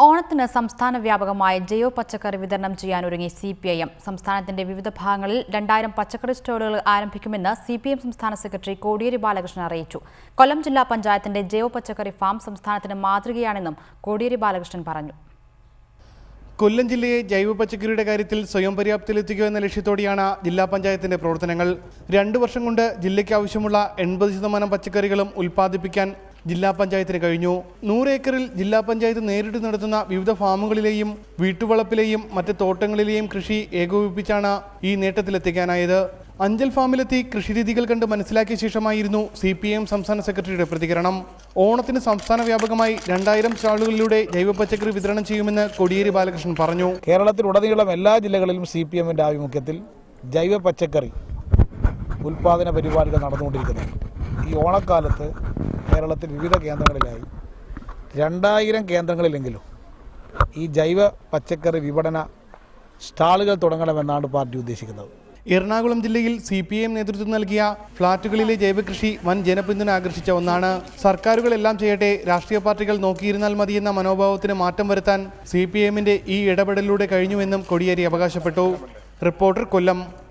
ഓണത്തിന് സംസ്ഥാന വ്യാപകമായ ജയോ പച്ചക്കറി വിതരണം ചെയ്യാൻ ഒരുങ്ങി സി പി ഐ എം. സംസ്ഥാനത്തിന്റെ വിവിധ ഭാഗങ്ങളിൽ രണ്ടായിരം പച്ചക്കറി സ്റ്റോറുകൾ ആരംഭിക്കുമെന്ന് സി പി എം സംസ്ഥാന സെക്രട്ടറി കോടിയേരി ബാലകൃഷ്ണൻ അറിയിച്ചു. കൊല്ലം ജില്ലാ പഞ്ചായത്തിന്റെ ജയോ പച്ചക്കറി ഫാം സംസ്ഥാനത്തിന് മാതൃകയാണെന്നും കോടിയേരി ബാലകൃഷ്ണൻ പറഞ്ഞു. കൊല്ലം ജില്ലയെ ജൈവ പച്ചക്കറിയുടെ കാര്യത്തിൽ സ്വയം പര്യാപ്തത്തിലെത്തിക്കുക എന്ന ലക്ഷ്യത്തോടെയാണ് ജില്ലാ പഞ്ചായത്തിന്റെ പ്രവർത്തനങ്ങൾ. രണ്ടു വർഷം കൊണ്ട് ജില്ലയ്ക്ക് ആവശ്യമുള്ള എൺപത് ശതമാനം പച്ചക്കറികളും ഉൽപ്പാദിപ്പിക്കാൻ ജില്ലാ പഞ്ചായത്തിന് കഴിഞ്ഞു. നൂറേക്കറിൽ ജില്ലാ പഞ്ചായത്ത് നേരിട്ട് നടത്തുന്ന വിവിധ ഫാമുകളിലെയും വീട്ടുവളപ്പിലെയും മറ്റ് തോട്ടങ്ങളിലെയും കൃഷി ഏകോപിപ്പിച്ചാണ് ഈ നേട്ടത്തിലെത്തിക്കാനായത്. അഞ്ചൽ ഫാമിലെത്തി കൃഷിരീതികൾ കണ്ട് മനസ്സിലാക്കിയ ശേഷമായിരുന്നു സി പി എം സംസ്ഥാന സെക്രട്ടറിയുടെ പ്രതികരണം. ഓണത്തിന് സംസ്ഥാന വ്യാപകമായി രണ്ടായിരം സ്റ്റാളുകളിലൂടെ ജൈവ പച്ചക്കറി വിതരണം ചെയ്യുമെന്ന് കോടിയേരി ബാലകൃഷ്ണൻ പറഞ്ഞു. കേരളത്തിലുടനീളം എല്ലാ ജില്ലകളിലും സി പി എമ്മിന്റെ ആഭിമുഖ്യത്തിൽ ജൈവ പച്ചക്കറി ഉൽപാദന പരിപാടികൾ നടന്നുകൊണ്ടിരിക്കുന്നത് ഈ ഓണക്കാലത്ത് കേരളത്തിൽ വിവിധ കേന്ദ്രങ്ങളിലായി. രണ്ടായിരം കേന്ദ്രങ്ങളിലെങ്കിലും ഈ ജൈവ പച്ചക്കറി വിപണന സ്റ്റാളുകൾ തുടങ്ങണമെന്നാണ് പാർട്ടി ഉദ്ദേശിക്കുന്നത്. എറണാകുളം ജില്ലയിൽ സി പി എം നേതൃത്വം നൽകിയ ഫ്ളാറ്റുകളിലെ ജൈവകൃഷി വൻ ജനപിന്തുണ ആകർഷിച്ച ഒന്നാണ്. സർക്കാരുകളെല്ലാം ചെയ്യട്ടെ രാഷ്ട്രീയ പാർട്ടികൾ നോക്കിയിരുന്നാൽ മതിയെന്ന മനോഭാവത്തിന് മാറ്റം വരുത്താൻ സി പി ഈ ഇടപെടലിലൂടെ കഴിഞ്ഞുവെന്നും കൊടിയേരി അവകാശപ്പെട്ടു. റിപ്പോർട്ടർ കൊല്ലം.